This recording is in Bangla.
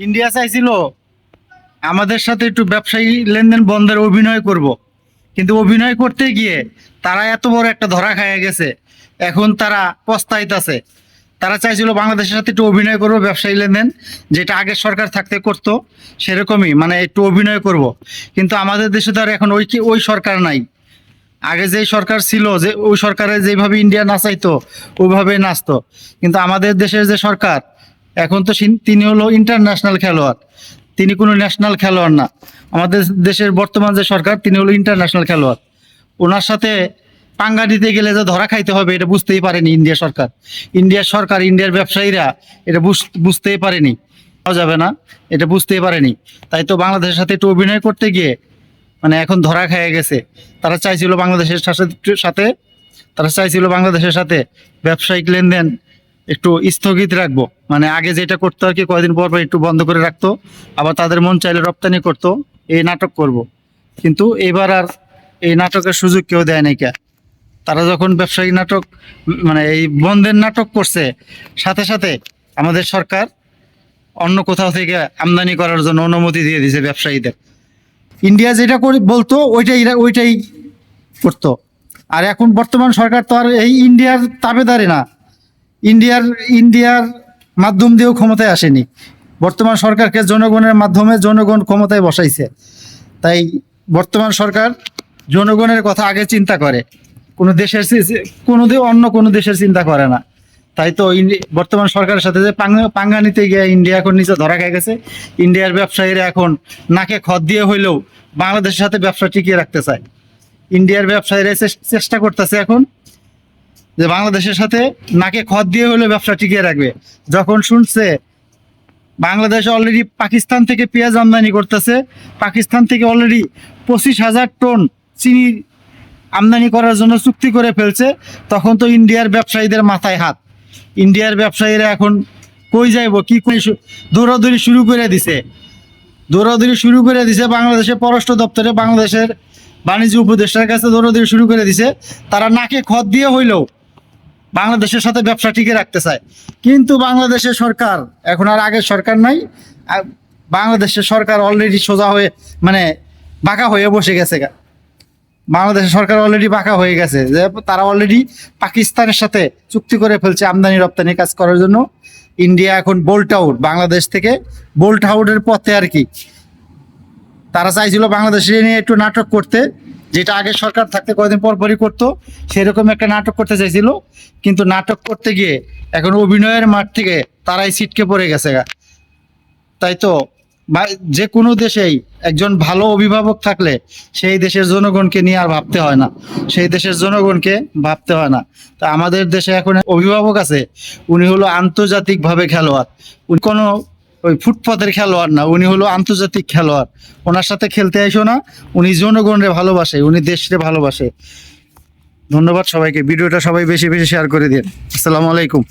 ইন্ডিয়া চাইছিল আমাদের সাথে একটু ব্যবসায়ী লেনদেন বন্ধের অভিনয় করব। কিন্তু অভিনয় করতে গিয়ে তারা এত বড় একটা ধরা খাইয়ে গেছে এখন তারা পস্তাইতেছে তারা চাইছিল বাংলাদেশের সাথে একটু অভিনয় করব, ব্যবসায়ী লেনদেন, যেটা আগের সরকার থাকতে করতো, সেরকমই মানে একটু অভিনয় করব। কিন্তু আমাদের দেশে তো আর এখন ওই ওই সরকার নাই আগে যেই সরকার ছিল, যে ওই সরকারে যেভাবে ইন্ডিয়া নাচাইতো ওইভাবে নাচতো কিন্তু আমাদের দেশের যে সরকার এখন তো তিনি হলো ইন্টারন্যাশনাল খেলোয়াড়। তিনি কোনো ন্যাশনাল খেলোয়াড় না। আমাদের দেশের বর্তমান যে সরকার, তিনি হলো ইন্টারন্যাশনাল খেলোয়াড়। ওনার সাথে পাঙ্গা দিতে গেলে যে ধরা খাইতে হবে, এটা বুঝতেই পারেনি ইন্ডিয়া সরকার। ইন্ডিয়ার সরকার, ইন্ডিয়ার ব্যবসায়ীরা এটা বুঝ- বুঝতেই পারেনি। যাবে না, এটা বুঝতেই পারেনি। তাই তো বাংলাদেশের সাথে একটু অভিনয় করতে গিয়ে মানে এখন ধরা খেয়ে গেছে। তারা চাইছিল বাংলাদেশের সাথে তারা চাইছিল বাংলাদেশের সাথে ব্যবসায়িক লেনদেন একটু স্থগিত রাখব। মানে আগে যেটা করতো আর কি, কয়দিন পর একটু বন্ধ করে রাখতো, আবার তাদের মন চাইলে রপ্তানি করতো, এই নাটক করব। কিন্তু এবার আর এই নাটকের সুযোগ কেউ দেয় নাই কে। তারা যখন ব্যবসায়িক নাটক মানে এই বন্ধের নাটক করছে, সাথে সাথে আমাদের সরকার অন্য কোথাও থেকে আমদানি করার জন্য অনুমতি দিয়ে দিয়েছে ব্যবসায়ীদের। ইন্ডিয়া যেটা করে, বলতো, ওইটাই ওইটাই করতো। আর এখন বর্তমান সরকার তো আর এই ইন্ডিয়ার তাবেদারে না। ইন্ডিয়ার ইন্ডিয়ার মাধ্যম দিয়েও ক্ষমতায় আসেনি। বর্তমান সরকারকে জনগণের মাধ্যমে জনগণ ক্ষমতায় বসাইছে। তাই বর্তমান সরকার জনগণের কথা আগে চিন্তা করে। কোনো দেশের কোনো অন্য কোনো দেশের চিন্তা করে না। তাই তো বর্তমান সরকারের সাথে যে পাঙ্গা- নিতে গিয়ে ইন্ডিয়া এখন নিচে ধরা খেয়ে গেছে। ইন্ডিয়ার ব্যবসায়ীরা এখন নাকে খত দিয়ে হইলেও বাংলাদেশের সাথে ব্যবসা টিকিয়ে রাখতে চায়। ইন্ডিয়ার ব্যবসায়ীরা চেষ্টা করতেছে এখন যে বাংলাদেশের সাথে নাকে খত দিয়ে হলেও ব্যবসা টিকিয়ে রাখবে। যখন শুনছে বাংলাদেশ অলরেডি পাকিস্তান থেকে পেঁয়াজ আমদানি করতেছে, পাকিস্তান থেকে অলরেডি পঁচিশ হাজার টন চিনি আমদানি করার জন্য চুক্তি করে ফেলছে, তখন তো ইন্ডিয়ার ব্যবসায়ীদের মাথায় হাত। ইন্ডিয়ার ব্যবসায়ীরা এখন কই যাইব, কি শু- দৌড়াদৌড়ি শুরু করে দিছে। দৌড়াদৌড়ি শুরু করে দিছে বাংলাদেশের পররাষ্ট্র দপ্তরে, বাংলাদেশের বাণিজ্য উপদেষ্টার কাছে দৌড়াদৌড়ি শুরু করে দিছে। তারা নাকে খত দিয়ে হইলেও বাংলাদেশের সাথে ব্যবসা টিকে রাখতে চায়। কিন্তু বাংলাদেশের সরকার, এখন আর আগের সরকার নাই বাংলাদেশের সরকার অলরেডি সোজা হয়ে মানে বাঁকা হয়ে বসে গেছে বাংলাদেশের সরকার অলরেডি বাঁকা হয়ে গেছে, যে তারা অলরেডি পাকিস্তানের সাথে চুক্তি করে ফেলছে আমদানি রপ্তানি কাজ করার জন্য। ইন্ডিয়া এখন বোল্ট আউট বাংলাদেশ থেকে বোল্ট আউটের পথে আর কি। তারা চাইছিল বাংলাদেশে নিয়ে একটু নাটক করতে যেটা আগে সরকার থাকতে কয়েকদিন পর পরই করতো, সেরকম একটা নাটক করতে চাইছিল। কিন্তু নাটক করতে গিয়ে এখন অভিনয়ের মাঠ থেকে তারাই ছিটকে পড়ে গেছে তাই তো যে কোনো দেশেই একজন ভালো অভিভাবক থাকলে সেই দেশের জনগণকে নিয়ে আর ভাবতে হয় না। সেই দেশের জনগণকে ভাবতে হয় না। তা আমাদের দেশে এখন অভিভাবক আছে, উনি হলো আন্তর্জাতিকভাবে খেলোয়াড়। কোনো ওই ফুটপাতের খেলোয়াড় না, উনি হলো আন্তর্জাতিক খেলোয়াড়। ওনার সাথে খেলতে আইসো না, উনি জনগণরে ভালোবাসে, উনি দেশরে ভালোবাসে। ধন্যবাদ সবাইকে, ভিডিওটা সবাই বেশি বেশি শেয়ার করে দিন। আসসালামু আলাইকুম।